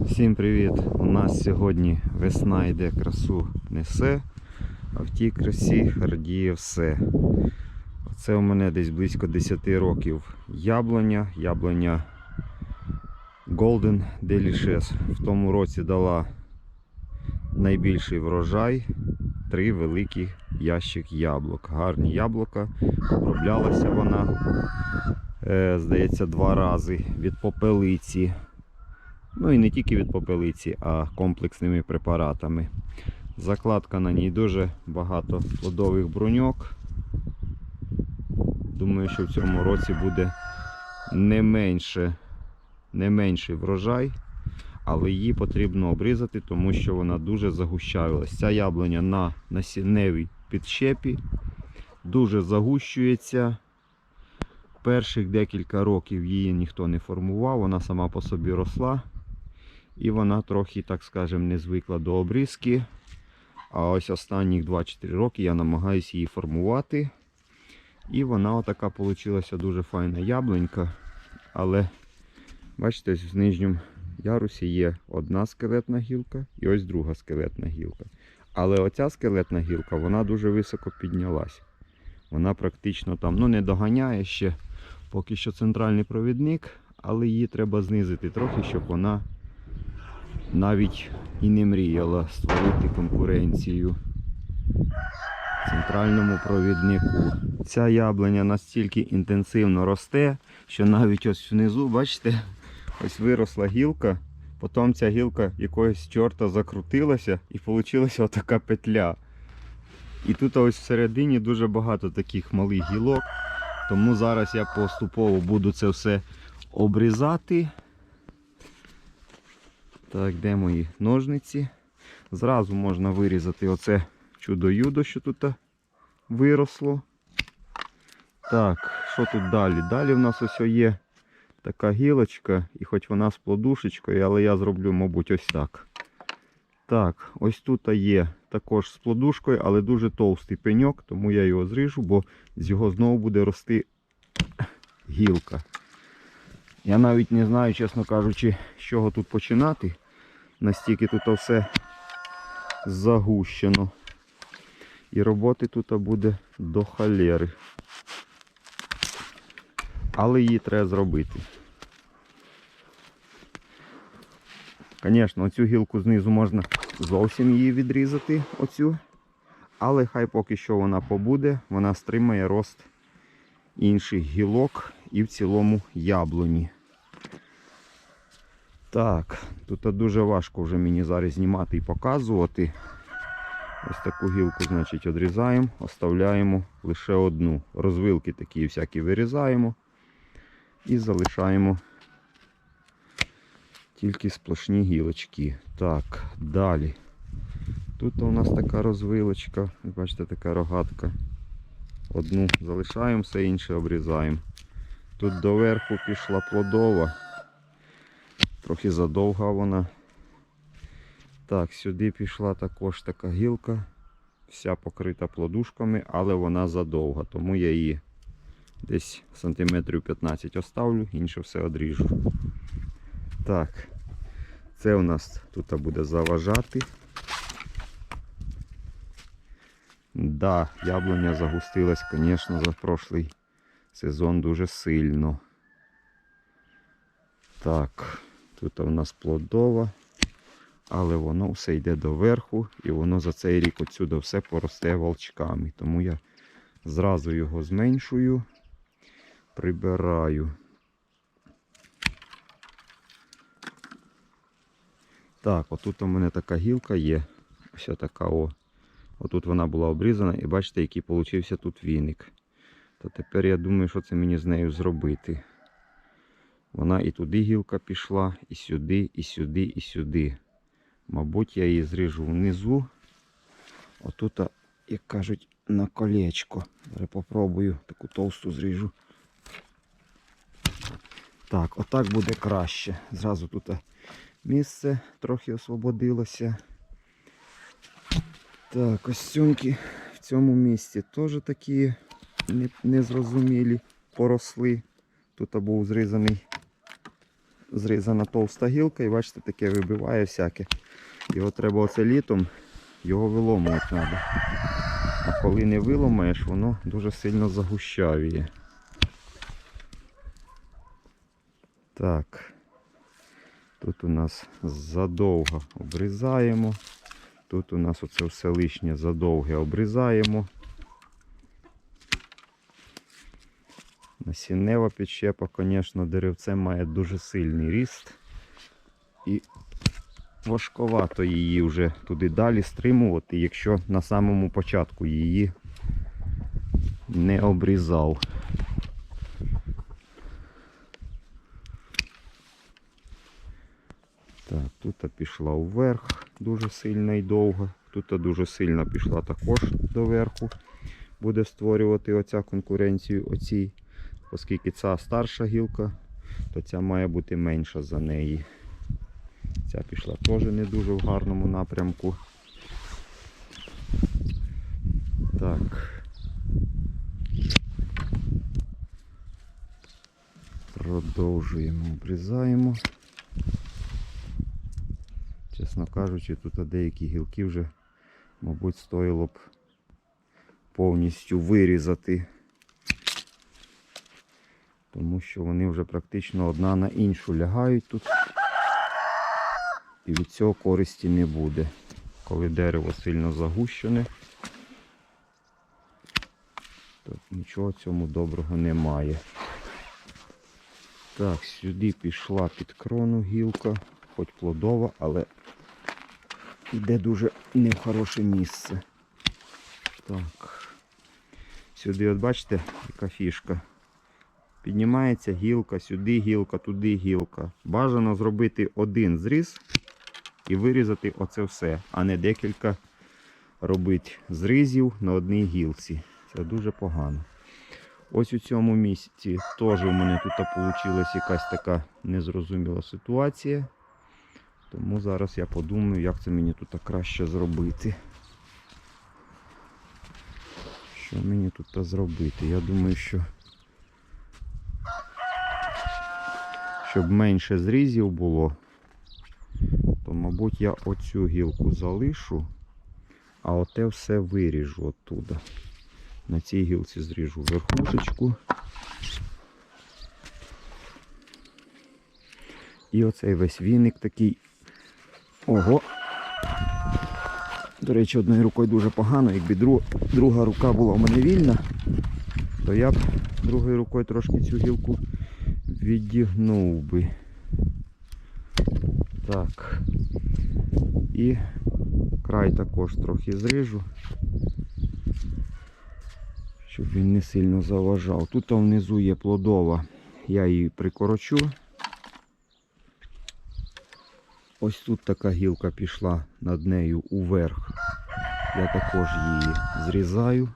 Всім привіт! У нас сьогодні весна йде красу несе, а в тій красі радіє все. Це у мене десь близько 10 років яблуня, яблуня Golden Delicious. В тому році дала найбільший врожай, три великі ящик яблук. Гарні яблука, оброблялася вона, е, здається, два рази від попелиці. Ну і не тільки від попелиці, а комплексними препаратами. Закладка на ній дуже багато плодових бруньок. Думаю, що в цьому році буде не менше, не менший врожай, але її потрібно обрізати, тому що вона дуже загущалась. Ця яблуня на насінневій підщепі дуже загущується. Перших декілька років її ніхто не формував, вона сама по собі росла. І вона трохи, так скажемо, не звикла до обрізки. А ось останніх 2-4 роки я намагаюся її формувати. І вона отака вийшла дуже файна яблунька. Але бачите, в нижньому ярусі є одна скелетна гілка і ось друга скелетна гілка. Але оця скелетна гілка вона дуже високо піднялась. Вона практично там ну, не доганяє ще поки що центральний провідник, але її треба знизити трохи, щоб вона навіть і не мріяла створити конкуренцію центральному провіднику. Ця яблуня настільки інтенсивно росте, що навіть ось внизу, бачите, ось виросла гілка, потім ця гілка якогось чорта закрутилася і вийшла отака петля. І тут ось всередині дуже багато таких малих гілок, тому зараз я поступово буду це все обрізати. Так, де мої ножниці? Зразу можна вирізати оце чудо-юдо, що тут виросло. Так, що тут далі? Далі в нас ось є така гілочка, і хоч вона з плодушечкою, але я зроблю, мабуть, ось так. Так, ось тут є також з плодушкою, але дуже товстий пеньок, тому я його зріжу, бо з його знову буде рости гілка. Я навіть не знаю, чесно кажучи, з чого тут починати. Настільки тут все загущено. І роботи тут буде до халери. Але її треба зробити. Звісно, оцю гілку знизу можна зовсім її відрізати, оцю. Але хай поки що вона побуде, вона стримає рост інших гілок і в цілому яблуні. Так, тут дуже важко вже мені зараз знімати і показувати. Ось таку гілку, значить, відрізаємо, оставляємо лише одну. Розвилки такі всякі вирізаємо і залишаємо тільки сплошні гілочки. Так, далі. Тут у нас така розвилочка, бачите, така рогатка. Одну залишаємо, все інше обрізаємо. Тут доверху пішла плодова. Трохи задовга вона. Так, сюди пішла також така гілка. Вся покрита плодушками, але вона задовга, тому я її десь сантиметрів 15 оставлю, інше все одріжу. Так, це у нас тут буде заважати. Да, яблуня загустилась, звісно, за прошлий сезон дуже сильно. Так, тут у нас плодова, але воно все йде доверху і воно за цей рік отсюди все поросте волчками. Тому я зразу його зменшую, прибираю. Так, отут у мене така гілка є. Ось така о. Отут вона була обрізана і бачите, який получився тут віник. То тепер я думаю, що це мені з нею зробити. Вона і туди гілка пішла, і сюди, і сюди, і сюди. Мабуть, я її зріжу внизу. Отут, як кажуть, на колечко. Зараз попробую таку товсту зріжу. Так, отак буде краще. Зразу тут місце трохи освободилося. Так, сьомки в цьому місці теж такі незрозумілі поросли. Тут був зрізаний зрізана товста гілка, і бачите, таке вибиває всяке. Його треба оце літом, його виломувати треба. А коли не виломаєш, воно дуже сильно загущавіє. Так. Тут у нас задовго обрізаємо. Тут у нас оце все лишнє задовге обрізаємо. Насіннева підщепа, звісно, деревце має дуже сильний ріст. І важковато її вже туди далі стримувати, якщо на самому початку її не обрізав. Так, тут пішла вверх дуже сильно і довго. Тут дуже сильно пішла також доверху. Буде створювати оця конкуренцію оцій. Оскільки ця старша гілка, то ця має бути менша за неї. Ця пішла теж не дуже в гарному напрямку. Так. Продовжуємо, обрізаємо. Чесно кажучи, тут деякі гілки вже, мабуть, стоїло б повністю вирізати. Тому що вони вже практично одна на іншу лягають тут. І від цього користі не буде. Коли дерево сильно загущене, то нічого цьому доброго немає. Так, сюди пішла під крону гілка, хоч плодова, але йде дуже не в хороше місце. Так. Сюди, от бачите, яка фішка. Піднімається гілка, сюди гілка, туди гілка. Бажано зробити один зріз і вирізати оце все, а не декілька робити зрізів на одній гілці. Це дуже погано. Ось у цьому місці теж у мене тут вийшла якась така незрозуміла ситуація. Тому зараз я подумаю, як це мені тут краще зробити. Що мені тут зробити? Я думаю, що щоб менше зрізів було, то, мабуть, я оцю гілку залишу, а оте все виріжу оттуда. На цій гілці зріжу верхушечку. І оцей весь віник такий. Ого. До речі, одною рукою дуже погано, якби друг, друга рука була в мене вільна, то я б другою рукою трошки цю гілку відігнув би. Так. І край також трохи зріжу, щоб він не сильно заважав. Тут внизу є плодова, я її прикорочу. Ось тут така гілка пішла над нею уверх. Я також її зрізаю.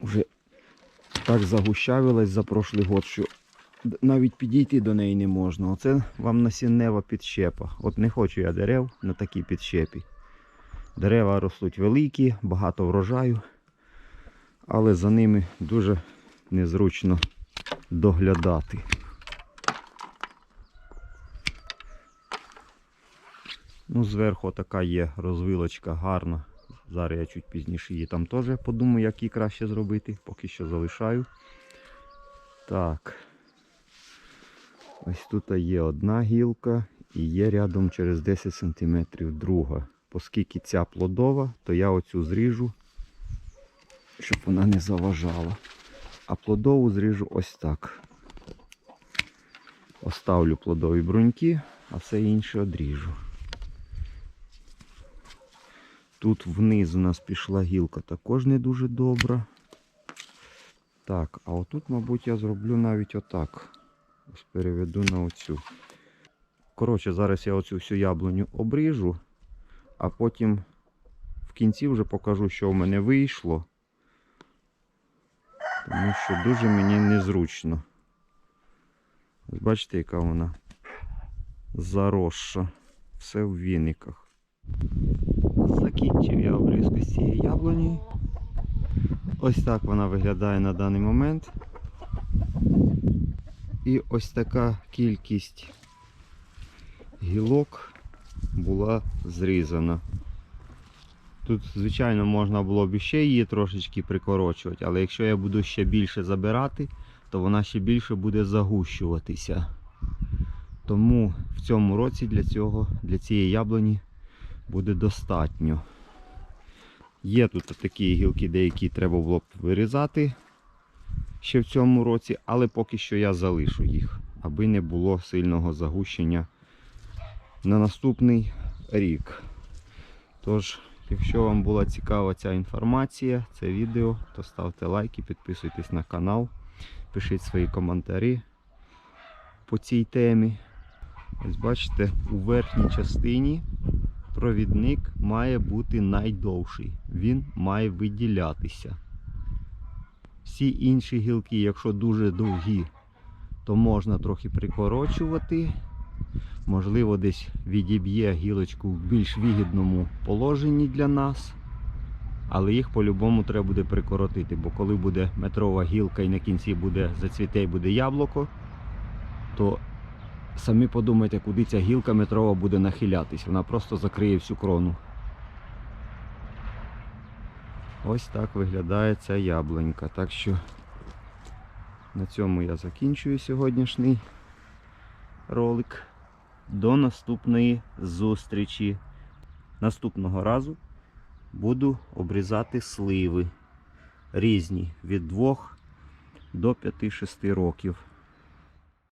Уже так загущавилась за прошлий год, що навіть підійти до неї не можна. Оце вам насіннева підщепа. От не хочу я дерев на такій підщепі. Дерева ростуть великі, багато врожаю, але за ними дуже незручно доглядати. Ну, зверху така є розвилочка гарна. Зараз я чуть пізніше її там теж подумаю, як її краще зробити. Поки що залишаю. Так. Ось тут є одна гілка і є рядом через 10 см друга. Оскільки ця плодова, то я оцю зріжу, щоб вона не заважала. А плодову зріжу ось так. Оставлю плодові бруньки, а все інше одріжу. Тут вниз у нас пішла гілка також не дуже добра. Так, а отут, мабуть, я зроблю навіть отак. Ось переведу на оцю. Коротше, зараз я оцю всю яблуню обріжу, а потім в кінці вже покажу, що в мене вийшло. Тому що дуже мені незручно. Ось бачите, яка вона заросша. Все в віниках. Закінчив я обрізку з цієї яблуні. Ось так вона виглядає на даний момент. І ось така кількість гілок була зрізана. Тут, звичайно, можна було б ще її трошечки прикорочувати, але якщо я буду ще більше забирати, то вона ще більше буде загущуватися. Тому в цьому році для цього, для цієї яблуні буде достатньо. Є тут такі гілки, деякі треба було б вирізати ще в цьому році, але поки що я залишу їх, аби не було сильного загущення на наступний рік. Тож, якщо вам була цікава ця інформація, це відео, то ставте лайки, підписуйтесь на канал, пишіть свої коментарі по цій темі. Ось бачите, у верхній частині провідник має бути найдовший. Він має виділятися. Всі інші гілки, якщо дуже довгі, то можна трохи прикорочувати. Можливо, десь відіб'є гілочку в більш вигідному положенні для нас. Але їх по-любому треба буде прикоротити, бо коли буде метрова гілка і на кінці буде зацвіте і буде яблуко, то самі подумайте, куди ця гілка метрова буде нахилятись. Вона просто закриє всю крону. Ось так виглядає ця яблунька. Так що на цьому я закінчую сьогоднішній ролик. До наступної зустрічі. Наступного разу буду обрізати сливи різні від 2 до 5-6 років.